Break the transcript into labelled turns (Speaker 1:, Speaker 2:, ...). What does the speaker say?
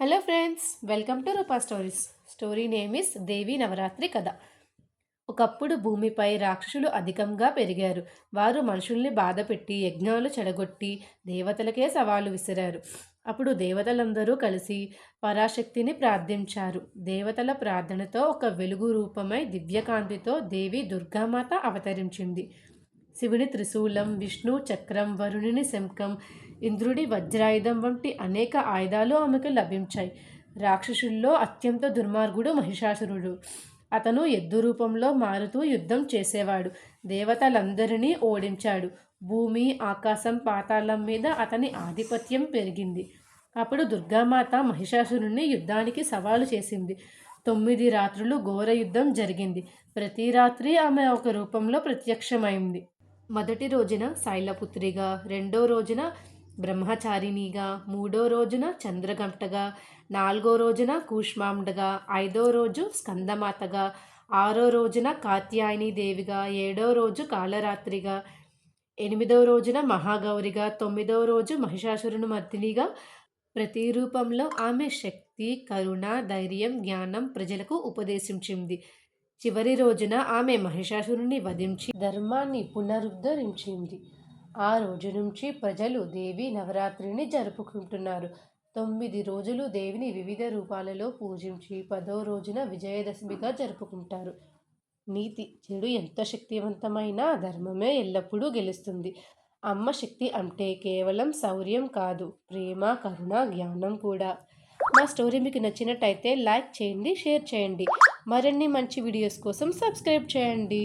Speaker 1: Hello friends welcome to Rupa stories story name is Devi Navratri కథ ఒకప్పుడు భూమిపై రాక్షసులు అధికంగా పెరిగారు. వారు మనుషుల్ని బాధపెట్టి యజ్ఞాలు చెడగొట్టి దేవతలకే సవాలు విసిరారు. అప్పుడు దేవతలందరూ కలిసి పరాశక్తిని ప్రార్థించారు. దేవతల ప్రార్థనతో ఒక వెలుగు రూపమై దివ్యకాంతితో దేవి దుర్గామాత అవతరించింది. శివుని త్రిశూలం విష్ణు చక్రం వరుణుని శంఖం ఇంద్రుడి వజ్రాయుధం వంటి అనేక ఆయుధాలు ఆమెకు లభించాయి. రాక్షసుల్లో అత్యంత దుర్మార్గుడు మహిషాసురుడు. అతను ఎద్దు రూపంలో మారుతూ యుద్ధం చేసేవాడు. దేవతలందరినీ ఓడించాడు. భూమి ఆకాశం పాతాళం మీద అతని ఆధిపత్యం పెరిగింది. అప్పుడు దుర్గామాత మహిషాసురుణ్ణి యుద్ధానికి సవాలు చేసింది. తొమ్మిది రాత్రులు ఘోర యుద్ధం జరిగింది. ప్రతి రాత్రి ఆమె ఒక రూపంలో ప్రత్యక్షమైంది. మొదటి రోజున శైలపుత్రిగా రెండో రోజున బ్రహ్మచారిణిగా మూడో రోజున చంద్రగంటగా నాలుగో రోజున కూష్మాండగా ఐదో రోజు స్కందమాతగా ఆరో రోజున కాత్యాయని దేవిగా ఏడో రోజు కాళరాత్రిగా ఎనిమిదో రోజున మహాగౌరిగా తొమ్మిదో రోజు మహిషాసురుని మర్దినిగా ప్రతి రూపంలో ఆమె శక్తి కరుణ ధైర్యం జ్ఞానం ప్రజలకు ఉపదేశించింది. చివరి రోజున ఆమె మహిషాసురుని వధించి ధర్మాన్ని పునరుద్ధరించింది. ఆ రోజు నుంచి ప్రజలు దేవి నవరాత్రిని జరుపుకుంటున్నారు. తొమ్మిది రోజులు దేవిని వివిధ రూపాలలో పూజించి పదో రోజున విజయదశమిగా జరుపుకుంటారు. నీతి చెడు ఎంత శక్తివంతమైనా ధర్మమే ఎల్లప్పుడూ గెలుస్తుంది. అమ్మ శక్తి అంటే కేవలం శౌర్యం కాదు ప్రేమ కరుణ జ్ఞానం కూడా. మా స్టోరీ మీకు నచ్చినట్టయితే లైక్ చేయండి షేర్ చేయండి. మరిన్ని మంచి వీడియోస్ కోసం సబ్స్క్రైబ్ చేయండి.